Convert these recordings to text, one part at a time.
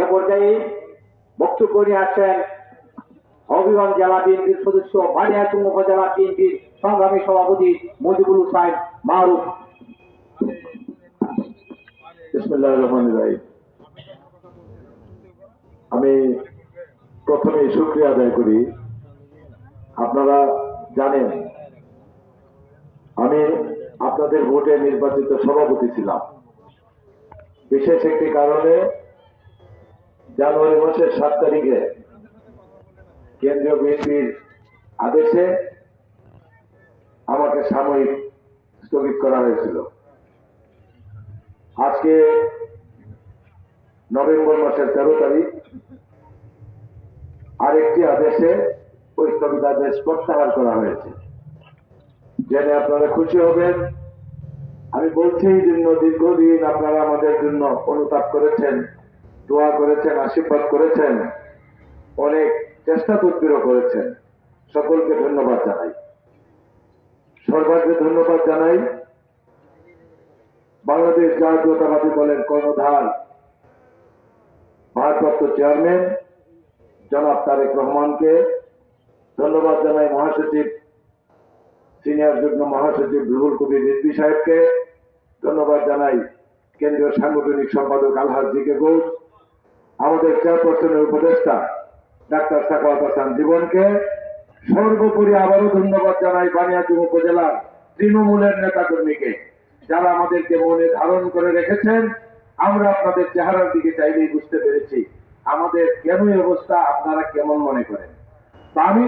এ পর্যায়ে বক্তব্য নিয়ে আসছেন হবিগঞ্জ জেলা বিএনপির সদস্য বানিয়াচুং উপজেলা বিএনপির সংগ্রামী সভাপতি মজিবুল হুসাইন মারুফ। আমি প্রথমে শুক্রিয়া আদায় করি। আপনারা জানেন, আমি আপনাদের ভোটে নির্বাচিত সভাপতি ছিলাম। বিশেষ একটি কারণে জানুয়ারি মাসের সাত তারিখে কেন্দ্রীয় বিএনপির আদেশে আমাকে সাময়িক স্থগিত করা হয়েছিল। আজকে নভেম্বর মাসের তেরো তারিখ, আরেকটি আদেশে ওই স্থগিতাদেশ প্রত্যাহার করা হয়েছে। জেনে আপনারা খুশি হবেন, আমি বলছি দীর্ঘদিন আপনারা আমাদের জন্য অনুতাপ করেছেন। দোয়া করেছেন, আশীর্বাদ করেছেন, অনেক চেষ্টা তদবিরও করেছেন। সকলকে ধন্যবাদ জানাই। সর্বাগ্রে ধন্যবাদ জানাই। বাংলাদেশ জাতীয়তাবাদী দলের কর্ণধার, ভারপ্রাপ্ত চেয়ারম্যান জনাব তারেক রহমানকে ধন্যবাদ জানাই মহাসচিব, সিনিয়র যুগ্ম মহাসচিব রুহুল কবির রিজভি সাহেবকে। ধন্যবাদ জানাই কেন্দ্রীয় সাংগঠনিক সম্পাদক আলহাজ জিকে ঘোষ। আমাদের চেয়ারপারসনের উপদেষ্টা, ডাক্তার সাকাওয়াত হাসান জীবনকে সর্বোপরি আবারও ধন্যবাদ জানাই বানিয়াচুং উপজেলার তৃণমূলের নেতাকর্মীকে, যারা আমাদেরকে মনে ধারণ করে রেখেছেন। আমরা আপনাদের চেহারার দিকে চাইলেই বুঝতে পেরেছি আমাদের কেন অবস্থা, আপনারা কেমন মনে করেন? তা আমি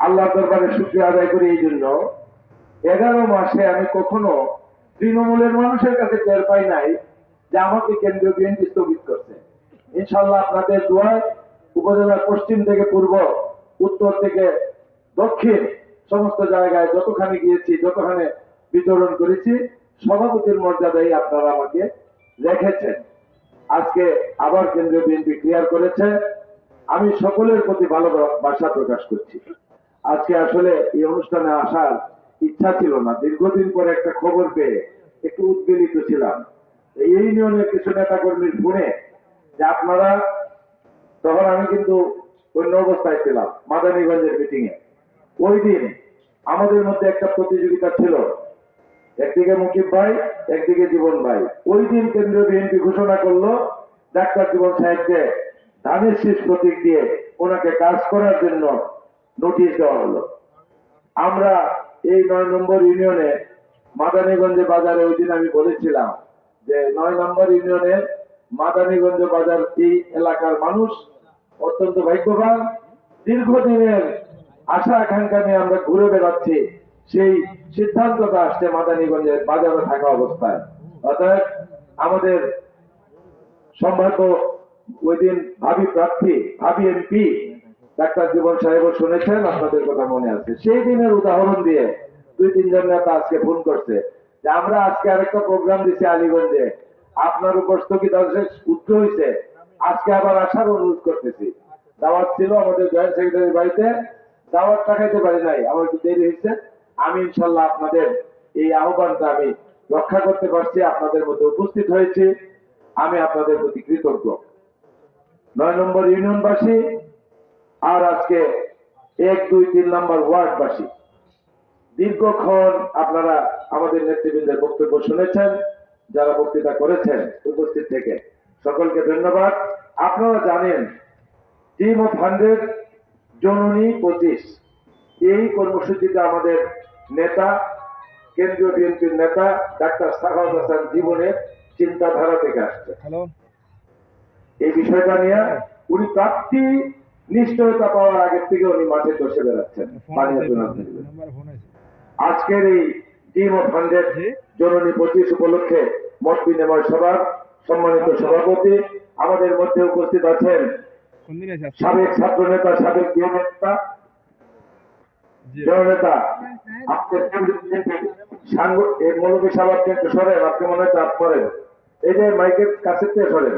আল্লাহ দরবারে শুক্রিয়া আদায় করি এই জন্য। এগারো মাসে আমি কখনো তৃণমূলের মানুষের কাছে টের পাই নাই যে আমাকে কেন্দ্রীয় বিএনপি স্থগিত করছে। ইনশাল্লাহ আপনাদের দোয়ায় উপজেলার পশ্চিম থেকে পূর্ব, উত্তর থেকে দক্ষিণ সমস্ত জায়গায় যতখানি গিয়েছি, যতখানে বিতরণ করেছি, সভাপতির মর্যাদায় আপনারা আমাকে রেখেছেন। আজকে আবার কেন্দ্রীয় বিএনপি ক্লিয়ার করেছে। আমি সকলের প্রতি ভালোবাসা প্রকাশ করছি। আজকে আসলে এই অনুষ্ঠানে আসার ইচ্ছা ছিল না। দীর্ঘদিন পরে একটা খবর পেয়ে একটু উদ্বেলিত ছিলাম। এই ইউনিয়নের কিছু নেতা কর্মীর ফোনে যে আপনারা, তখন আমি কিন্তু অন্য অবস্থায় ছিলাম, মাদানীগঞ্জের মিটিং এ ওই দিন আমাদের মধ্যে একটা প্রতিযোগিতা ছিল। একদিকে মুকিব ভাই, একদিকে জীবন ভাই। ওই দিন কেন্দ্রীয় বিএনপি ঘোষণা করল, ডাক্তার জীবন সাহেবকে ধানের শীষ প্রতীক দিয়ে ওনাকে কাজ করার জন্য নোটিশ দেওয়া হলো। আমরা এই নয় নম্বর ইউনিয়নে মাদানীগঞ্জ বাজারে ওই দিন আমি বলেছিলাম যে নয় নম্বর ইউনিয়নের মাদানীগঞ্জ বাজার এই এলাকার মানুষ অত্যন্ত ভাগ্যবান। দীর্ঘদিনের আশা আকাঙ্ক্ষা নিয়ে আমরা ঘুরে বেড়াচ্ছি। সেই সিদ্ধান্তটা আসছে মাদানীগঞ্জের বাজারে থাকা অবস্থায়। অর্থাৎ আমাদের সম্ভাব্য ওই দিন ভাবি প্রার্থী, ভাবি এমপি ডাক্তার জীবন সাহেবও শুনেছেন, আপনাদের কথা মনে আছে। সেই দিনের উদাহরণ দিয়ে দুই তিনজন নেতা আজকে ফোন করছে যে, আমরা আজকে আরেকটা প্রোগ্রাম দিছি আলীগঞ্জে। আপনার উপর স্থগিতাদেশ উত্তর হয়েছে। আজকে আবার আসার অনুরোধ করতেছি। দাওয়াত ছিল আমাদের জয়েন্ট সেক্রেটারি বাড়িতে। দাওয়াতটা খাইতে পারি নাই আমার একটু দেরি হয়েছে। আমি ইনশাল্লাহ আপনাদের এই আহ্বানটা আমি রক্ষা করতে পারছি, আপনাদের মধ্যে উপস্থিত হয়েছি। আমি আপনাদের প্রতি কৃতজ্ঞ। নয় নম্বর ইউনিয়নবাসী আর আজকে এক, দুই, তিন নম্বর ওয়ার্ডবাসী। দীর্ঘক্ষণ আপনারা আমাদের নেতৃবৃন্দের বক্তব্য শুনেছেন। যারা বক্তৃতা করেছেন উপস্থিত থেকে। সকলকে ধন্যবাদ। আপনারা জানেন টিম অফ হান্ড্রেড জননী পঁচিশ। এই কর্মসূচিতে আমাদের নেতা কেন্দ্রীয় বিএনপির নেতা ডাক্তার সাহাদ হাসান জীবনের চিন্তাধারা থেকে আসছে এই বিষয়টা নিয়ে উনি প্রাপ্তি নিশ্চয়তা পাওয়ার আগের থেকে উনি মাঠে বসে বেড়াচ্ছেন। আজকের এই টিম অফ হান্ড্রেড জি। জননী পঁচিশ উপলক্ষে মত বিনিময় সভার সম্মানিত সভাপতি আমাদের মধ্যে উপস্থিত আছেন? সাবেক ছাত্র নেতা সাবেক প্রিয় নেতা জননেতা আপনার সাংগ এই মৌলবী সরেন আপনি মনে চাপ করেন এই যে মাইকের কাছে সরেন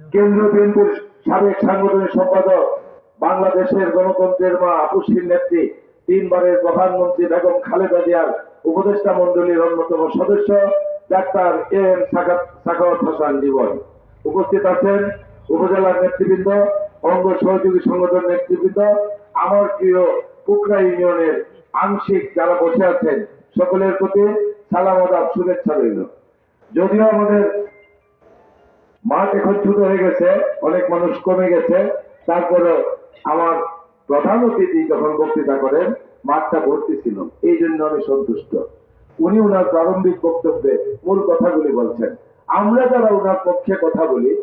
কেন্দ্রীয় বিএনপির সাবেক সাংগঠনিক সম্পাদক বাংলাদেশের গণতন্ত্রের মা আপুসির নেত্রী তিনবারের প্রধানমন্ত্রী বেগম খালেদা জিয়ার উপদেষ্টা মন্ডলীর অন্যতম সদস্য, ডাক্তার এম সাখাওয়াত হাসান জীবন। উপস্থিত আছেন উপজেলার নেতৃবৃন্দ, অঙ্গ সহযোগী সংগঠন নেতৃবৃন্দ, আমার প্রিয় পুকরা ইউনিয়নের আংশিক যারা বসে আছেন, সকলের প্রতি সালাম, আদাব, শুভেচ্ছা রইল। যদিও আমাদের মাঠ এখন ছোট হয়ে গেছে, অনেক মানুষ কমে গেছে তারপরে আমার প্রধান অতিথি যখন বক্তৃতা করেন মাঠটা ভর্তি ছিল এই জন্য আমি সন্তুষ্ট। উনি ওনার প্রারম্ভিক বক্তব্যে মূল কথাগুলি বলছেন। আমরা যারা ওনার পক্ষে কথা বলি,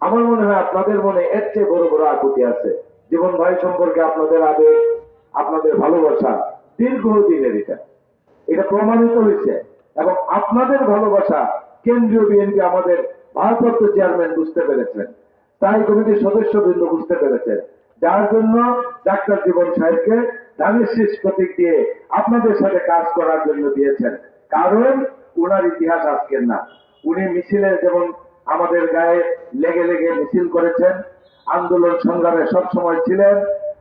আমার মনে হয় আপনাদের মনে এর চেয়ে বড় বড় আকুতি আছে। জীবন ভাই সম্পর্কে আপনাদের আবেগ, আপনাদের ভালোবাসা, দীর্ঘদিনের এটা। এটা প্রমাণিত হয়েছে। এবং আপনাদের ভালোবাসা কেন্দ্রীয় বিএনপি আমাদের ভারপ্রাপ্ত চেয়ারম্যান বুঝতে পেরেছেন। তাই কমিটির সদস্যবৃন্দ বুঝতে পেরেছেন। যার জন্য ডাক্তার জীবন সাহেবকে ধানের শীষ প্রতীক দিয়ে আপনাদের সাথে কাজ করার জন্য দিয়েছেন। কারণ ওনার ইতিহাস আজকের না। উনি মিছিলে যেমন আমাদের গায়ে লেগে লেগে মিছিল করেছেন, আন্দোলন সংগ্রামে সব সময় ছিলেন,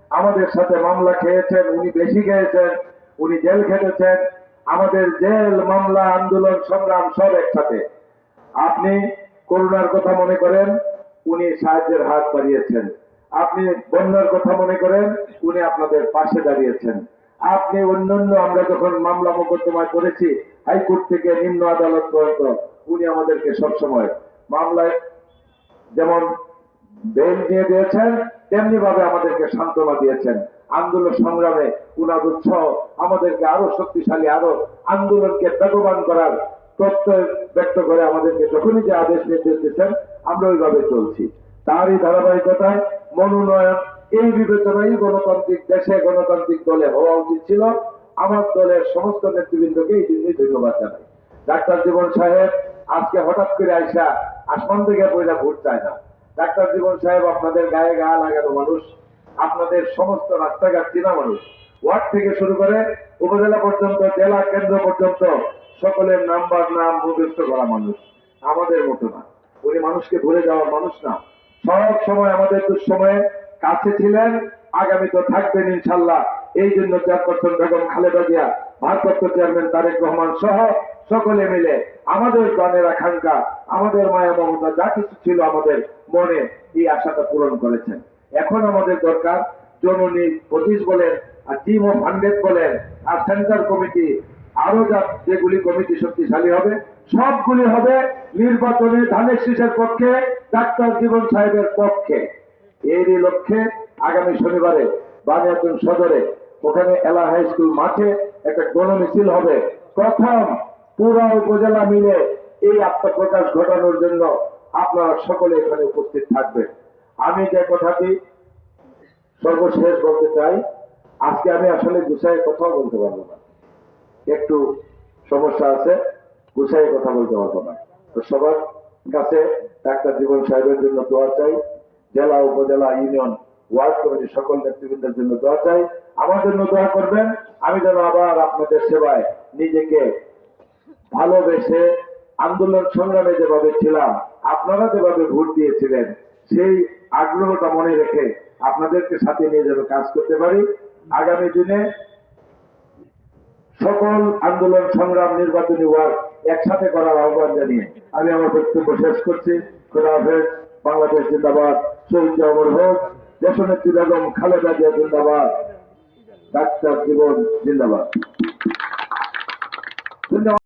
আমাদের সাথে মামলা খেয়েছেন, উনি বেশি খেয়েছেন, উনি জেল খেটেছেন, আমাদের জেল, মামলা, আন্দোলন, সংগ্রাম সব একসাথে। আপনি করোনার কথা মনে করেন, উনি সাহায্যের হাত বাড়িয়েছেন। আপনি বন্যার কথা মনে করেন, উনি আপনাদের পাশে দাঁড়িয়েছেন। আপনি অন্যান্য, আমরা যখন মামলা মোকদ্দমায় করেছি, হাইকোর্ট থেকে নিম্ন আদালত পর্যন্ত উনি আমাদেরকে সবসময় মামলায় যেমন বেল দিয়ে দিয়েছেন তেমনি ভাবে আমাদেরকে সান্ত্বনা দিয়েছেন। আন্দোলন সংগ্রামে উনার উৎসাহ আমাদেরকে আরও শক্তিশালী, আরও আন্দোলনকে বেগবান করার প্রত্যয় ব্যক্ত করে আমাদেরকে যখনই যে আদেশ নির্দেশ দিচ্ছেন, আমরা ওইভাবে চলছি। তারই ধারাবাহিকতায় মনোনয়ন এই বিবেচনায় গণতান্ত্রিক দেশে গণতান্ত্রিক দলে হওয়া উচিত ছিল। আমার দলের সমস্ত নেতৃবৃন্দকে এই জন্যই ধন্যবাদ জানাই। ডাক্তার জীবন সাহেব, আজকে হঠাৎ করে আইসা আসমান থেকে পয়লা ভোট চায় না। ডাক্তার জীবন সাহেব, আপনাদের গায়ে গা লাগানো মানুষ, আপনাদের সমস্ত রাস্তাঘাট চেনা মানুষ। ওয়ার্ড থেকে শুরু করে উপজেলা পর্যন্ত, জেলা কেন্দ্র পর্যন্ত সকলের নাম্বার, নাম মুখস্থ করা মানুষ। আমাদের মতো না। উনি মানুষকে ভুলে যাওয়ার মানুষ না। সব সময় আমাদের দুঃসময়ে কাছে ছিলেন, আগামী তো থাকবেন ইনশাল্লাহ। এই জন্য চেয়ারপারসন বেগম খালেদা জিয়া, ভারপ্রাপ্ত চেয়ারম্যান তারেক রহমান সহ সকলে মিলে আমাদের প্রাণের আকাঙ্ক্ষা, আমাদের মায়া মমতা, যা কিছু ছিল আমাদের মনে এই আশাটা পূরণ করেছেন। এখন আমাদের দরকার জননী পঁচিশ বলেন আর টিম অফ হান্ড্রেড বলেন, আর সেন্টার কমিটি আরও যেগুলি কমিটি শক্তিশালী হবে, সবগুলি হবে নির্বাচনে ধানের শীষের পক্ষে, ডাক্তার জীবন সাহেবের পক্ষে। এরই লক্ষ্যে আগামী শনিবারে বানিয়াতুন সদরে, ওখানে এলা হাই স্কুল মাঠে একটা গণমিছিল হবে। প্রথম পুরো উপজেলা মিলে এই আত্মপ্রকাশ ঘটানোর জন্য আপনারা সকলে এখানে উপস্থিত থাকবেন। আমি যে কথাটি সর্বশেষ বলতে চাই, আজকে আমি আসলে গুছাই কথাও বলতে পারব না। একটু সমস্যা আছে গুছাই কথা বলতে পারব না। তো সবার কাছে ডাক্তার জীবন সাহেবের জন্য দোয়া চাই, জেলা, উপজেলা, ইউনিয়ন, ওয়ার্ড কমিটির সকল নেতৃবৃন্দের জন্য দোয়া চাই। আমার জন্য দোয়া করবেন, আমি যেন আবার আপনাদের সেবায় নিজেকে ভালোবেসে আন্দোলন সংগ্রামে যেভাবে ছিলাম, আপনারা যেভাবে ভোট দিয়েছিলেন, সেই আগ্রহটা মনে রেখে আপনাদেরকে সাথে নিয়ে যেন কাজ করতে পারি। আগামী দিনে সকল আন্দোলন সংগ্রাম নির্বাচনী ওয়ার্ড একসাথে করার আহ্বান জানিয়ে আমি আমার বক্তব্য শেষ করছি। বাংলাদেশ জিন্দাবাদ। শহীদ অমর হোক, দেশনেত্রী বেগম খালেদা জিয়া জিন্দাবাদ। ডাক্তার জীবন জিন্দাবাদ।